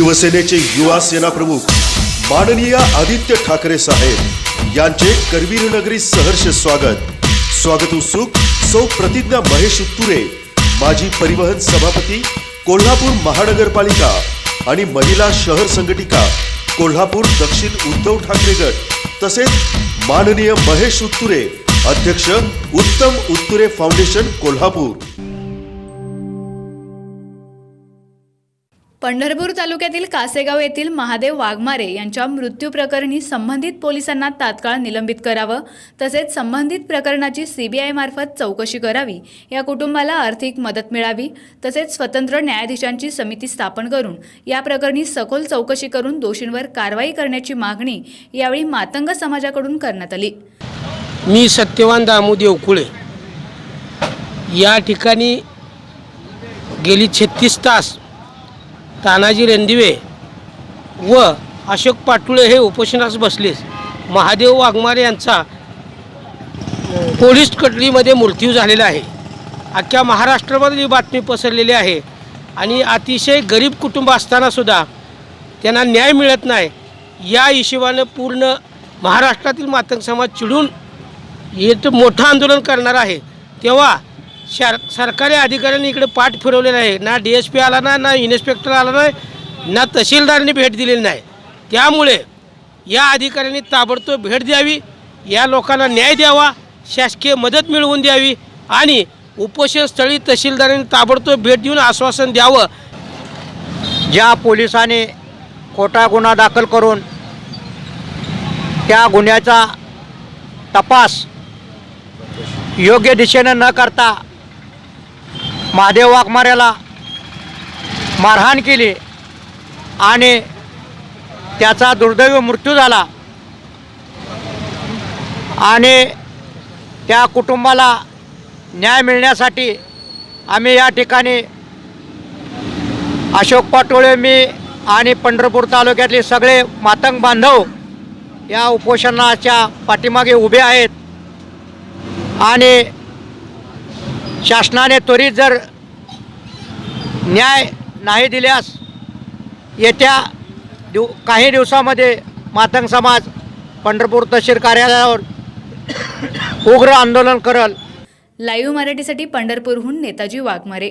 शिवसेनेचे युवा सेना प्रमुख माननीय आदित्य ठाकरे साहेब यांचे करवीर नगरी सहर्ष स्वागत. स्वागत उत्सुक सौ प्रतिज्ञा महेश उत्तुरे माजी परिवहन सभापती कोल्हापूर महानगरपालिका आणि महिला शहर संघटिका कोल्हापूर दक्षिण उद्धव ठाकरे गट तसेच माननीय महेश उत्तुरे अध्यक्ष उत्तम उत्तुरे फाउंडेशन कोल्हापूर. पंढरपूर तालुक्यातील कासेगाव येथील महादेव वाघमारे यांच्या मृत्यू प्रकरणी संबंधित पोलिसांना तात्काळ निलंबित करावं तसेच संबंधित प्रकरणाची सीबीआय मार्फत चौकशी करावी या कुटुंबाला आर्थिक मदत मिळावी तसेच स्वतंत्र न्यायाधीशांची समिती स्थापन करून या प्रकरणी सखोल चौकशी करून दोषींवर कारवाई करण्याची मागणी यावेळी मातंग समाजाकडून करण्यात आली. मी सत्यवान दामू देवकुळे या ठिकाणी गेली छत्तीस तास तानाजी रणदिवे व अशोक पाटुळे हे उपोषणास बसलेस महादेव वाघमारे यांचा पोलीस कटरीमध्ये मृत्यू झालेला आहे. अख्ख्या महाराष्ट्रामध्ये ही बातमी पसरलेली आहे. आणि अतिशय गरीब कुटुंब असतानासुद्धा त्यांना न्याय मिळत नाही. या हिशोबानं पूर्ण महाराष्ट्रातील मातंग समाज चिडून हे मोठं आंदोलन करणार आहे. तेव्हा शर सरकारी अधिकाऱ्यांनी इकडे पाठ फिरवलेला आहे. ना डी एस पी आला ना ना इन्स्पेक्टर आला नाही ना तहसीलदारांनी भेट दिलेली नाही. त्यामुळे या अधिकाऱ्यांनी ताबडतोब भेट द्यावी या लोकांना न्याय द्यावा शासकीय मदत मिळवून द्यावी आणि उपोषणस्थळी तहसीलदारांनी ताबडतोब भेट देऊन आश्वासन द्यावं. ज्या पोलिसांनी खोटा गुन्हा दाखल करून त्या गुन्ह्याचा तपास योग्य दिशेनं न करता महादेव वाघमाऱ्याला मारहाण केली आणि त्याचा दुर्दैव मृत्यू झाला. आणि त्या कुटुंबाला न्याय मिळण्यासाठी आम्ही या ठिकाणी अशोक पाटोळे मी आणि पंढरपूर तालुक्यातले सगळे मातंग बांधव या उपोषणाच्या पाठीमागे उभे आहेत. आणि शासनाने त्वरित जर न्याय नाही दिल्यास येत्या दिव काही दिवसामध्ये मातंग समाज पंढरपूर तहसील कार्यालयावर उग्र आंदोलन करल. लाईव्ह मराठीसाठी पंढरपूरहून नेताजी वाघमारे